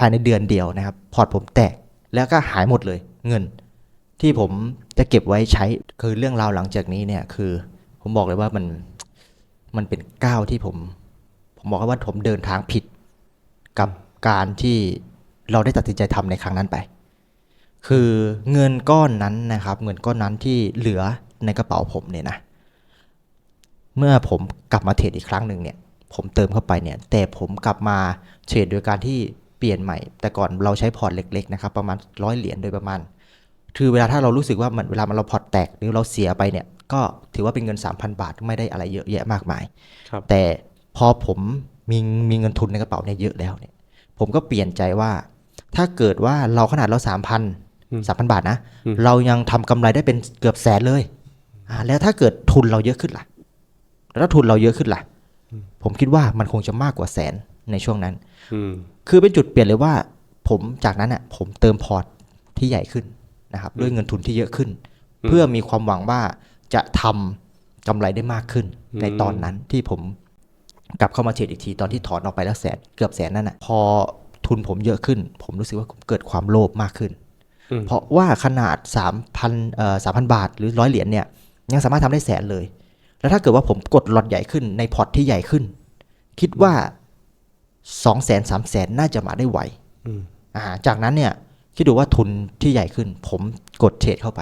ภายในเดือนเดียวนะครับ พอร์ตผมแตกแล้วก็หายหมดเลยเงิน ที่ผมจะเก็บไว้ใช้คือเรื่องราวหลังจากนี้เนี่ยคือ ผมบอกเลยว่ามันมันเป็นก้าวที่ผม ผมบอกว่าผมเดินทางผิดกับการที่เราได้ตัดสินใจทำในครั้งนั้นไป คือเงินก้อนนั้นนะครับ เงินก้อนนั้นที่เหลือในกระเป๋าผมเนี่ยนะ เมื่อผมกลับมาเทรดอีกครั้งหนึ่งเนี่ย ผมเติมเข้าไปเนี่ย แต่ผมกลับมาเทรดโดยการที่ เปลี่ยนใหม่ แต่ก่อนเราใช้พอร์ตเล็กๆนะครับประมาณร้อยเหรียญโดยประมาณ คือเวลาถ้าเรารู้สึกว่ามันเวลามันเราพอร์ตแตกหรือเราเสียไปเนี่ยก็ถือว่าเป็นเงิน 3,000 บาทไม่ได้อะไรเยอะแยะมากมายครับแต่พอผมมีมีเงินทุนในกระเป๋าเนี่ยเยอะแล้วเนี่ยผมก็เปลี่ยนใจว่าถ้าเกิดว่าเราขนาดเราสามพันสามพันบาทนะ เรายังทำกำไรได้เป็นเกือบแสนเลยอ่าแล้วถ้าเกิดทุนเราเยอะขึ้นล่ะ แล้วถ้าทุนเราเยอะขึ้นล่ะ ผมคิดว่ามันคงจะมากกว่าแสน ในช่วงนั้นอืมคือเป็นจุดเปลี่ยนเลยว่า ผมจากนั้นอะ ผมเติมพอร์ตที่ใหญ่ขึ้นนะครับ ด้วยเงินทุนที่เยอะขึ้น เพื่อมีความหวังว่าจะทำกำไรได้มากขึ้น ในตอนนั้นที่ผมกลับเข้ามาเทรดอีกทีตอนที่ถอนออกไปแล้วแสนเกือบแสนนั่นอะพอทุนผมเยอะขึ้น ผมรู้สึกว่าผมเกิดความโลภมากขึ้นอืมเพราะว่าขนาด 3,000เอ่อ3,000 บาทหรือร้อยเหรียญเนี่ย ยังสามารถทำได้แสนเลย แล้วถ้าเกิดว่าผมกดหลอดใหญ่ขึ้นในพอร์ตที่ใหญ่ขึ้น คิดว่า 2 0 0 0 0 0 3 0 0 0 0น่าจะมาได้ไวอืมอ่าจากนั้นเนี่ยคิดดูว่าทุนที่ใหญ่ขึ้น ผมกดเทรดเข้าไป